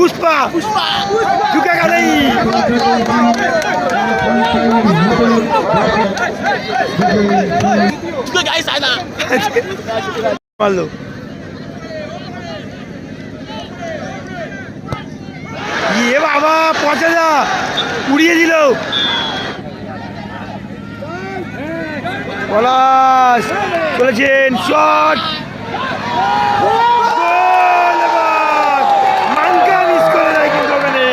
পুষ্পা ঢুকে গেলেই মারলো ইয়ে বাবা পচা যা উড়িয়ে দিল। পলাশ চলেছেন শট মাঙ্কা মিস করে দেয় কিন্তু ওখানে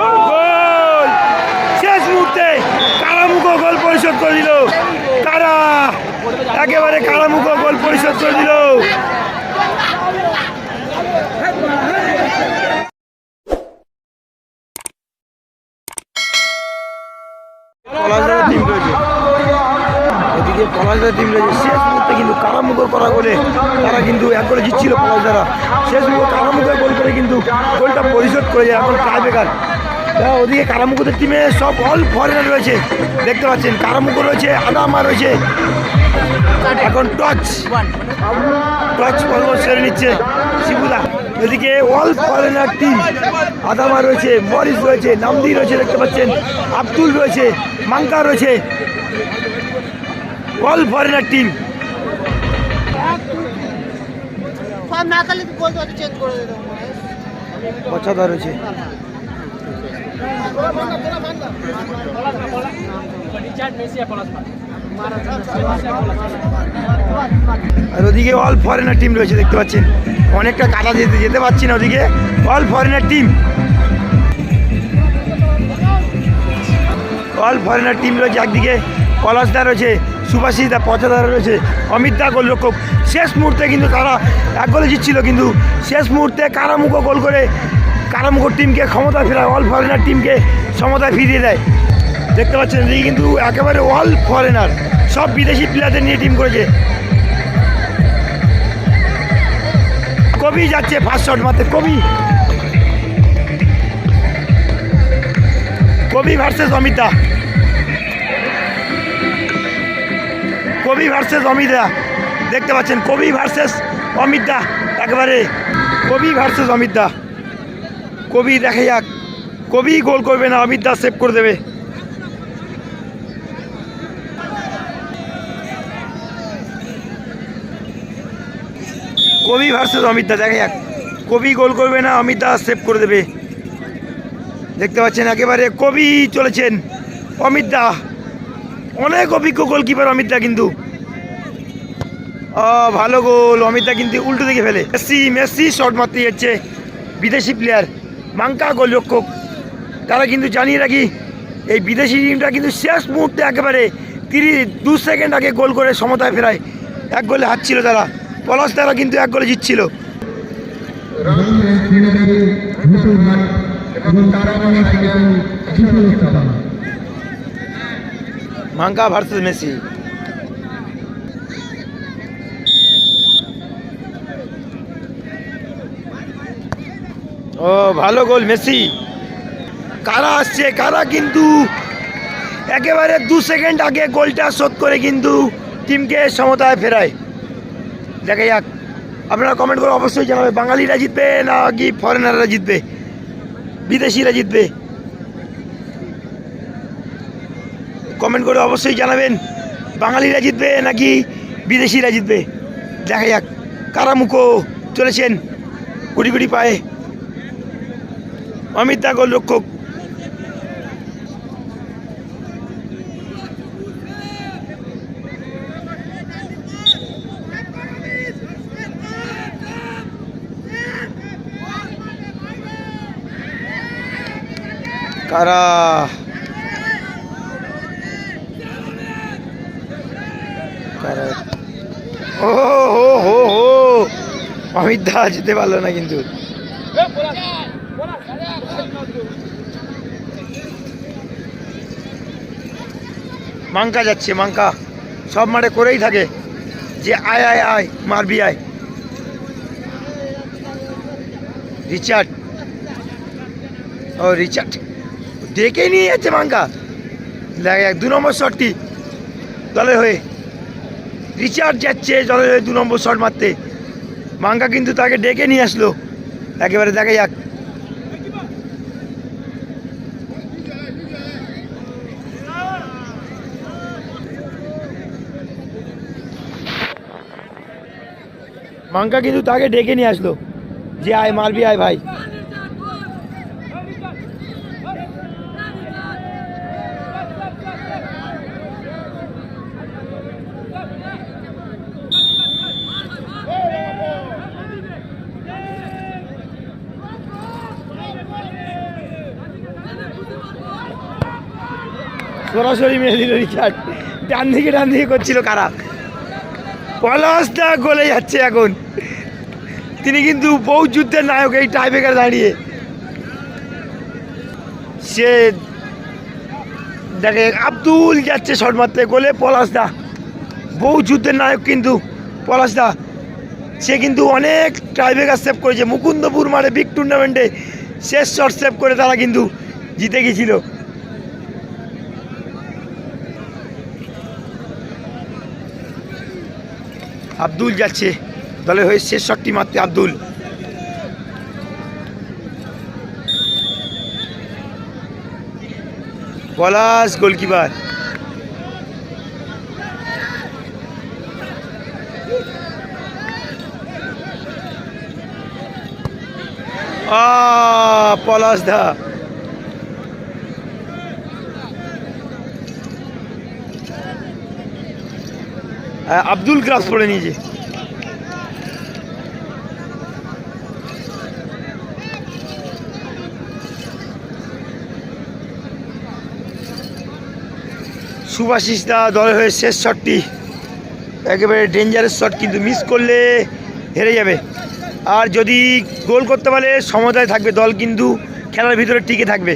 গোল শেষ মুহূর্তে কারামুখ গোল পরিশোধ করে দিল তারা একেবারে কারামুখ গোল পরিশোধ করে দিল। শেষ কিন্তু করা তারা কিন্তু এক করে জিতছিল শেষ করে কিন্তু পরিশোধ করে যায় ওদিকে কারামুখদের টিমে সব অল ফরেনার রয়েছে। দেখতে পাচ্ছেন, কারামুখ রয়েছে, আদামা রয়েছে। এখন টচ টচ পর্ব সেরে নিচ্ছে শিবুদা। এদিকে অল ফরেনার টিম আদামা রয়েছে মরিস রয়েছে নামদি রয়েছে দেখতে পাচ্ছেন আব্দুল রয়েছে মাঙ্কা রয়েছে। অল ফরেনার টিম পারছি আর ওদিকে অল ফরেনার টিম রয়েছে, দেখতে পাচ্ছেন। অনেকটা কাদা যেতে যেতে পারছি না ওদিকে। All foreigner team all foreigner team রয়েছে একদিকে, পলাশদা রয়েছে সুভাষিস দা পচাদা রয়েছে, অমিত দা গোলরক্ষক। শেষ মুহূর্তে কিন্তু তারা এক গোলে জিতছিল, কিন্তু শেষ মুহূর্তে কারামুখো গোল করে কারামুখো টিমকে ক্ষমতা ফেরায় অল ফরেনার টিমকে ক্ষমতায় ফিরিয়ে দেয়। দেখতে পাচ্ছেন, এদিকে কিন্তু একেবারে অল ফরেনার সব বিদেশি প্লেয়ারদের নিয়ে টিম করেছে। কবি যাচ্ছে ফার্স্ট শট মারতে, কবি। কবি ভার্সেস অমিতা। কবি ভার্সেস অমিতা। দেখতে পাচ্ছেন, কবি ভার্সেস অমিতা একেবারে। কবি ভার্সেস অমিতা। কবি দেখা যাক। কবি গোল করবে না, অমিতা সেভ করে দেবে। কবি ভার্সেস অমিতা দেখা যাক। কবি গোল করবে না অমিতা সেভ করে দেবে। দেখতে পাচ্ছেন, একেবারে কবি চলেছেন অমিতা অনেক অভিজ্ঞ গোলকিপার অমিতা কিন্তু। ভালো গোল অমিতা কিন্তু উল্টো দিকে ফেলে। মেসি মেসি শট মারতে যাচ্ছে বিদেশি প্লেয়ার মাঙ্কা গোলরক্ষক। তারা কিন্তু জানিয়ে রাখি, এই বিদেশি টিমটা কিন্তু শেষ মুহূর্তে একেবারে তিরিশ, দু সেকেন্ড আগে গোল করে সমতায় ফেরায়। এক গোলে হারছিল তারা। পলাশ তারা কিন্তু এক গোলে জিতছিল। মাঙ্কা ভার্সেস মেসি। ও, ভালো গোল মেসি। কারা আসছে, কারা কিন্তু একেবারে দু সেকেন্ড আগে গোলটা শোধ করে কিন্তু টিমকে সমতায় ফেরায়। দেখা যাক। আপনারা কমেন্ট করে অবশ্যই জানাবে বাঙালিরা জিতবে না কি ফরেনাররা জিতবে? বিদেশিরা জিতবে? কমেন্ট করে অবশ্যই জানাবেন, বাঙালিরা জিতবে নাকি বিদেশিরা জিতবে? দেখা যাক, কারা মুখো চলেছেন? গুটি গুটি পায়ে। অমিত দা গোলরক্ষক কারা? ও, হো হো হো। অমিত দা যেতে পারল না কিন্তু। মাঙ্কা যাচ্ছে, মাঙ্কা। সব মাঠে করেই থাকে। যে আয় আয় আয়, মারবি, আয়। রিচার্ড। ও, রিচার্ড। ডেকে নিয়ে যাচ্ছে মাঙ্কা দেখা যাক দু নম্বর শটটি দলের হয়ে রিচার্ড যাচ্ছে জলের দু নম্বর শট মারতে। মাঙ্গা কিন্তু তাকে ডেকে নিয়ে আসলো। একেবারে দেখা যাক। মাঙ্কা কিন্তু তাকে ডেকে নিয়ে আসলো। যে আয়, মারবি আয় ভাই। সরাসরি মেরে দিল রিচার্ড ডান দিকে ডান দিকে করছিল কারা? পলাশদা গলে যাচ্ছে এখন। তিনি কিন্তু বহু যুদ্ধের নায়ক এই টাইব্রেকার দাঁড়িয়ে। সে দেখে আব্দুল যাচ্ছে শট মারতে গোলে পলাশদা। বহু যুদ্ধের নায়ক কিন্তু পলাশদা। সে কিন্তু অনেক টাইব্রেকার সেভ করেছে। মুকুন্দপুর মারে বিগ টুর্নামেন্টে শেষ শট সেভ করে তারা কিন্তু জিতে গেছিল। আব্দুল যাচ্ছে। দলে হয়ে শেষ শটটি মারতে আব্দুল। পলাশ গোলকিপার। পলাশ দা। আব্দুল ক্রাস পড়ে নিয়েছে সুভাশিস দা দলের হয়ে শেষ শটটি। একেবারে ডেঞ্জারাস শট কিন্তু মিস করলে হেরে যাবে। আর যদি গোল করতে পারলে সমতায় থাকবে দল, কিন্তু খেলার ভিতরে টিকে থাকবে।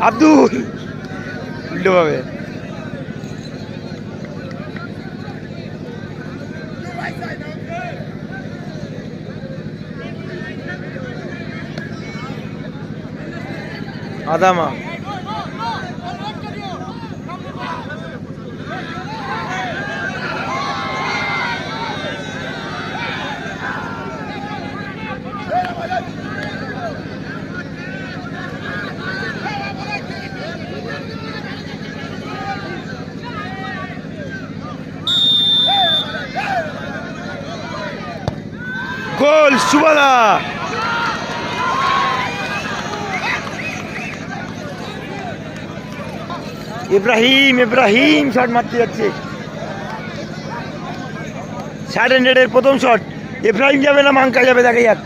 আব্দুল। উল্টোভাবে আদামা গোল সুবাদা ইব্রাহিম ইব্রাহিম শট মারতে যাচ্ছে। সাইড হান্ড্রেডের প্রথম শট ইব্রাহিম যাবে না, মাঙ্কা যাবে, দেখা যাক।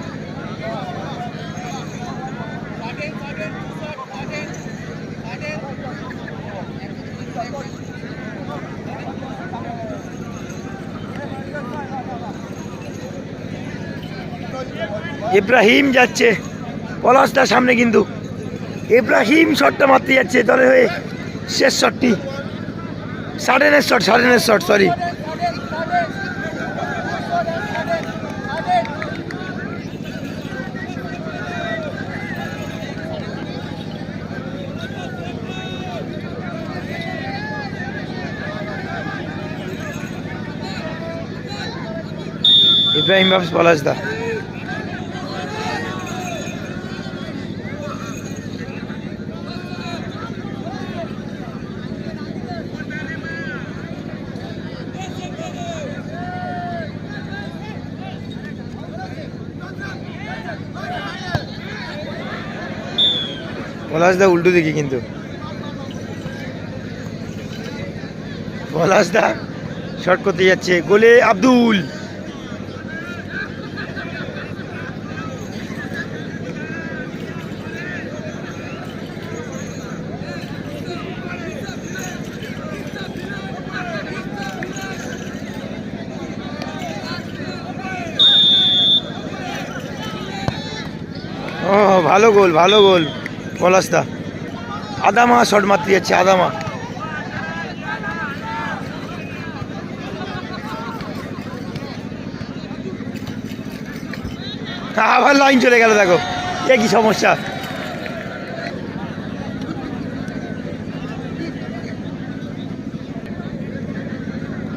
ইব্রাহিম যাচ্ছে। পলাশটার সামনে কিন্তু। ইব্রাহিম শটটা মারতে যাচ্ছে দলে হয়ে। শেষ শটটি সাডেনের শট সাডেনের শট সরি ইব্রাহিম বাবস পলাশদা। পলাশদা উল্টো দিকে কিন্তু। পলাশদা শর্ট করতে যাচ্ছে গোলে আব্দুল। ভালো গোল ভালো গোল। পলাশদা। আদামা শট মারতে যাচ্ছে, আদামা। আবার লাইন চলে গেল, দেখো। এ কি সমস্যা?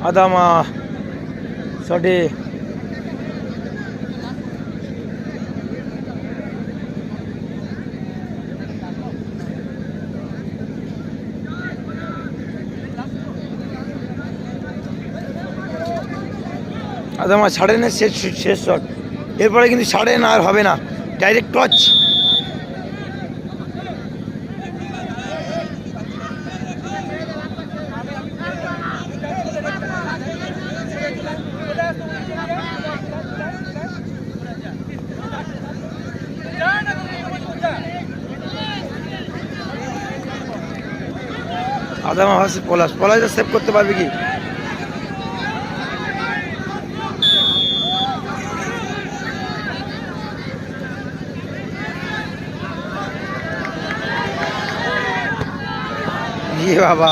আদামা শটে আদামা ছাড়ে না, শেষ শেষ শট এরপরে কিন্তু ছাড়ে না আর হবে না। ডাইরেক্ট টচ আদামা ভাবছে পলাশ। পলাশটা সেভ করতে পারবে কি? ইয়ে বাবা।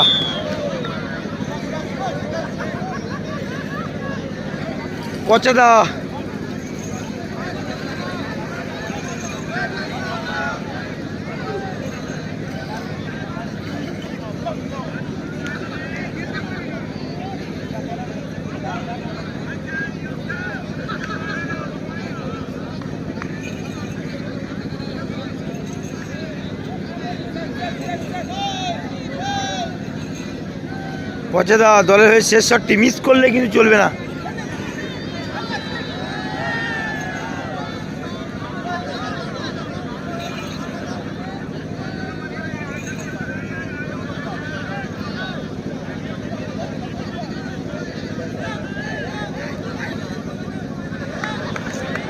পচাদা পচাদা দলের হয়ে শেষ শটটি মিস করলে কিন্তু চলবে না।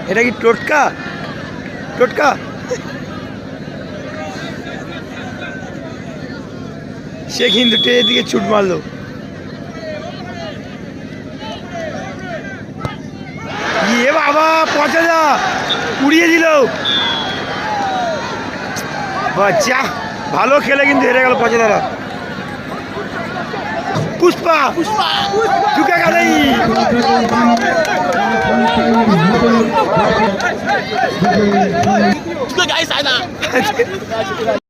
এটা কি টোটকা? টোটকা? সে কিন্তু টের দিকে ছুট মারলো ইয়ে বাবা, পচা যা। উড়িয়ে দিল। বাচ্চা ভালো খেলে কিন্তু হেরে গেল পচা দাদা পুষ্পা পুষ্পা ঢুকে দল